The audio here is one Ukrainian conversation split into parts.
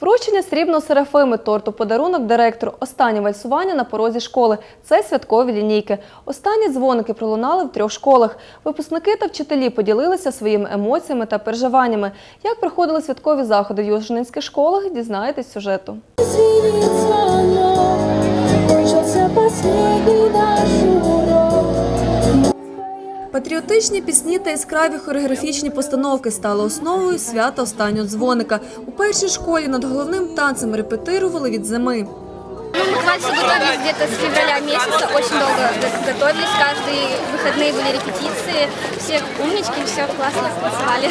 Вручення срібного серафими торту подарунок директору. Останнє вальсування на порозі школи. Це святкові лінійки. Останні дзвоники пролунали в трьох школах. Випускники та вчителі поділилися своїми емоціями та переживаннями. Як проходили святкові заходи в южненських школах, дізнаєтесь сюжету. Патріотичні пісні та яскраві хореографічні постановки стали основою свята останнього дзвоника. У першій школі над головним танцем репетирували від зими. Ну, мы к вальсу готовились где-то с февраля месяца, очень долго г- готовились, каждые выходные были репетиции, все умнички, все классно танцевали.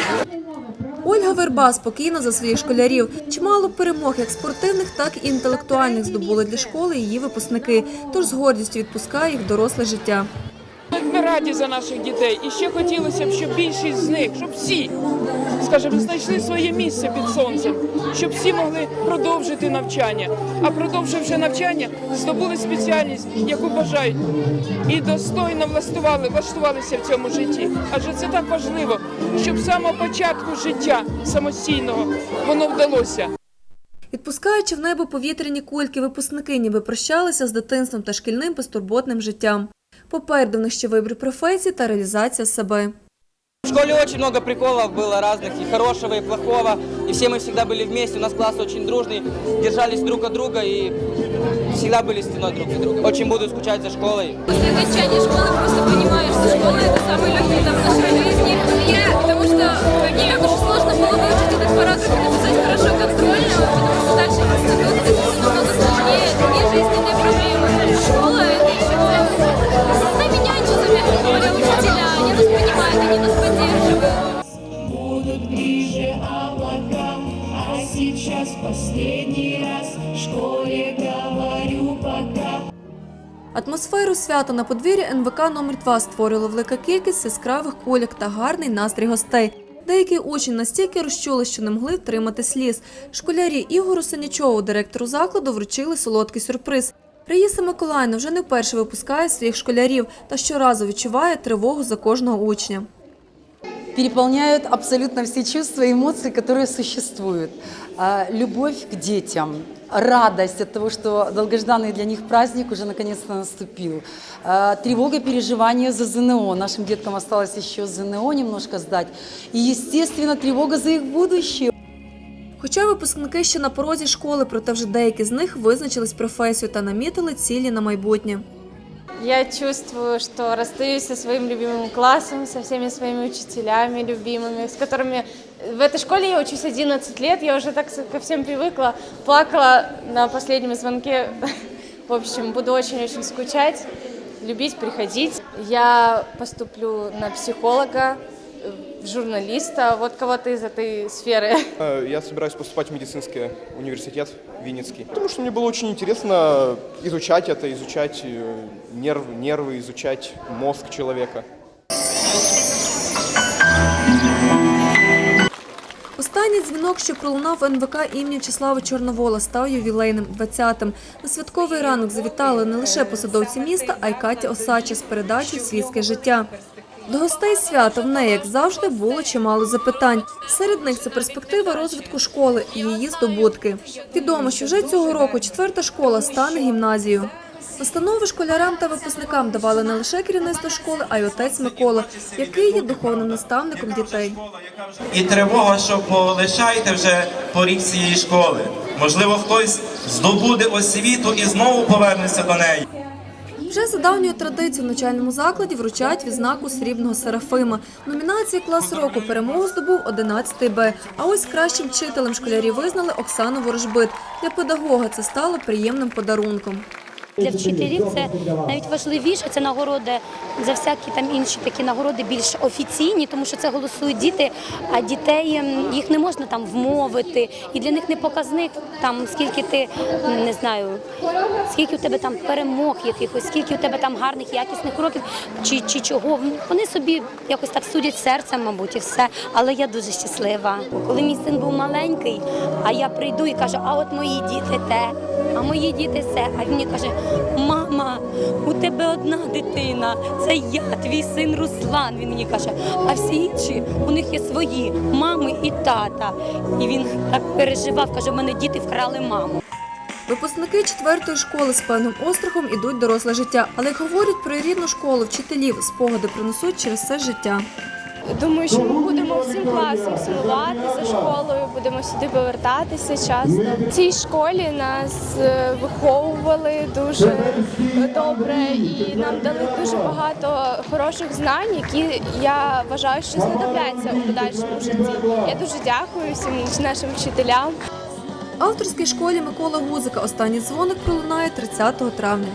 Ольга Верба спокійна за своїх школярів. Чимало перемог як спортивних, так і інтелектуальних здобули для школи її випускники. Тож з гордістю відпускає їх в доросле життя. Раді за наших дітей. І ще хотілося б, щоб більшість з них, щоб всі, скажімо, знайшли своє місце під сонцем, щоб всі могли продовжити навчання. А продовживши навчання, здобули спеціальність, яку бажають, і достойно влаштували, влаштувалися в цьому житті. Адже це так важливо, щоб з самого початку життя самостійного воно вдалося. Відпускаючи в небо повітряні кульки, випускники ніби прощалися з дитинством та шкільним безтурботним життям. Попереду в них ще вибір професії та реалізація себе. В школе очень много приколов было разных, и хорошего, и плохого. И все мы всегда были вместе, у нас класс очень дружный, держались друг от друга и всегда были стеной друг для друга. Очень буду скучать за школой. После окончания школы просто понимаешь, что школа это самый легкий этап нашей сейчас последний раз в школе говорю пока. Атмосферу свята на подвір'ї НВК номер 2 створила велика кількість яскравих кульок та гарний настрій гостей. Деякі учні настільки розчули, що не могли втримати сліз. Школярі Ігору Санячову, директору закладу, вручили солодкий сюрприз. Раїса Миколаївна вже не вперше випускає своїх школярів та щоразу відчуває тривогу за кожного учня переполняют абсолютно все чувства и эмоции, которые существуют. А, Любовь к детям, радость от того, что долгожданный для них праздник уже наконец-то наступил. А, Тревога, переживания за ЗНО. Нашим деткам осталось еще ЗНО немножко сдать. И, естественно, тревога за их будущее. Хоча випускники ще на порозі школи, проте вже деякі з них визначились професією та намітили цілі на майбутнє. Я чувствую, что расстаюсь со своим любимым классом, со всеми своими учителями любимыми, с которыми в этой школе я учусь 11 лет, я уже так ко всем привыкла, плакала на последнем звонке. В общем, буду очень-очень скучать, любить, приходить. Я поступлю на психолога, в журналиста, вот кого-то из этой сферы. Э, Я собираюсь поступать в медицинский университет Винницкий. Потому что мне было очень интересно изучать это, изучать э, нерв, нервы, изучать мозг человека. Останній дзвінок, що пролунав в НВК імені Числава Чорновола, став ювілейним 20-м. На святковий ранок завітали не лише посадовці міста, а й Катя Осача з передачі Світське життя. До гостей свята в неї, як завжди, було чимало запитань. Серед них це перспектива розвитку школи і її здобутки. Відомо, що вже цього року четверта школа стане гімназією. Настанови школярам та випускникам давали не лише керівництво школи, а й отець Микола, який є духовним наставником дітей. і тривога, що полишаєте вже поріг цієї школи. Можливо, хтось здобуде освіту і знову повернеться до неї. Вже за давньою традицією в навчальному закладі вручають відзнаку срібного серафима. Номінації клас року перемогу здобув 11 Б. А ось кращим вчителем школярі визнали Оксану Ворожбит. Для педагога це стало приємним подарунком. Для вчителів це навіть важливіше. Це нагороди за всякі там інші такі нагороди більш офіційні, тому що це голосують діти, а дітей ем, їх не можна там вмовити. І для них не показник там скільки ти не знаю, скільки у тебе там перемог якихось, скільки у тебе там гарних, якісних уроків, чи, чи чого. Вони собі якось так судять серцем, мабуть, і все. Але я дуже щаслива. Коли мій син був маленький, а я прийду і кажу, а от мої діти те, а мої діти все. А він мені каже, Мама, у тебе одна дитина, це я, твій син Руслан. Він мені каже, а всі інші у них є свої мами і тата. І він так переживав, каже, у мене діти вкрали маму. Випускники четвертої школи з певним острахом ідуть доросле життя, але як говорять про рідну школу, вчителів спогади принесуть через все життя. Думаю, що ми будемо всім класом сумувати за школою, будемо сюди повертатися часто. В цій школі нас е, виховували дуже добре і нам дали дуже багато хороших знань, які я вважаю, що знадобляться у подальшому житті. Я дуже дякую всім нашим вчителям. Авторській школі Микола Гузика останній дзвоник пролунає 30 травня.